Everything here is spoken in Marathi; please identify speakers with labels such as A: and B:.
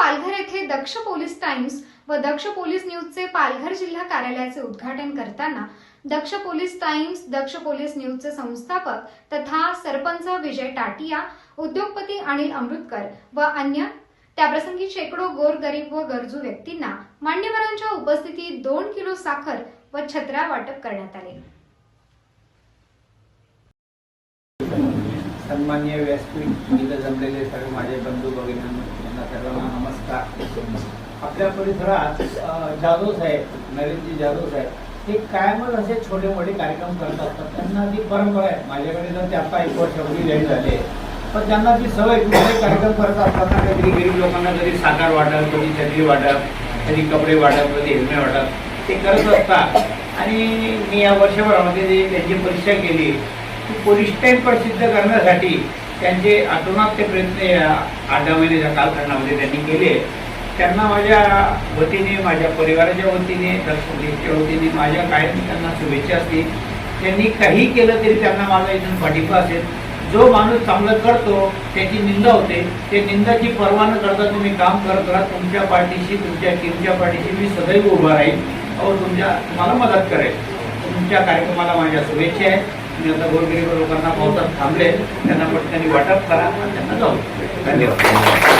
A: पालघर येथे दक्ष पोलीस टाइम्स व दक्ष पोलीस न्यूजचे पालघर जिल्हा कार्यालयाचे उद्घाटन करताना Daksh police times Daksh police न्यूजचे संस्थापक तथा सरपंच विजय टाटिया उद्योगपती अनिल अमृतकर व अन्य त्याप्रसंगी शेकडो गोरगरीब व गरजू व्यक्तींना मान्यवरांच्या उपस्थितीत दोन किलो साखर व छत्र्या वाटप करण्यात आले.
B: सन्मान्य व्यासपीठ इथं जमलेले सर्व माझे बंधू भगिनी यांना आपल्या परिसरात अ, जाधव साहेब नरेंद्रजी जाधव साहेब ते कायमच असे छोटे मोठे कार्यक्रम करत असतात त्यांना ती परंपरा आहे माझ्याकडे जर ते आता एक वर्षापूर्वी लेट झाले पण त्यांना ती सवय कुठले कार्यक्रम करत असताना कधी गरीब लोकांना कधी साखर वाटप कधी छत्री वाटप कधी कपडे वाटप कधी हेल्मेट वाटप ते करत असतात. आणि मी या वर्षभरामध्ये जी त्यांची परीक्षा केली ती पोलीस टाईम प्रसिद्ध करण्यासाठी त्यांचे आतोनात ते प्रयत्न या आठ महिन्याच्या कालखंडामध्ये त्यांनी केले. त्यांना माझ्या वतीने माझ्या परिवाराच्या वतीने दक्ष वतीने माझ्या कायम त्यांना शुभेच्छा असतील. त्यांनी काही केलं तरी त्यांना माझा इथून पाठिंबा असेल. जो माणूस चांगलं करतो त्याची निंदा होते. ते निंदाची पर्वा न करता तुम्ही काम करत राहा. तुमच्या पाठीशी तुमच्या टीमच्या पाठीशी मी सदैव उभा राहील व तुमच्या तुम्हाला मदत करेल तुमच्या कार्यक्रमाला माझ्या शुभेच्छा आहेत. मी आता गोरगरीब लोकांना पावसात थांबले. त्यांना पटकन वाटप करा आणि त्यांना जाऊ. धन्यवाद.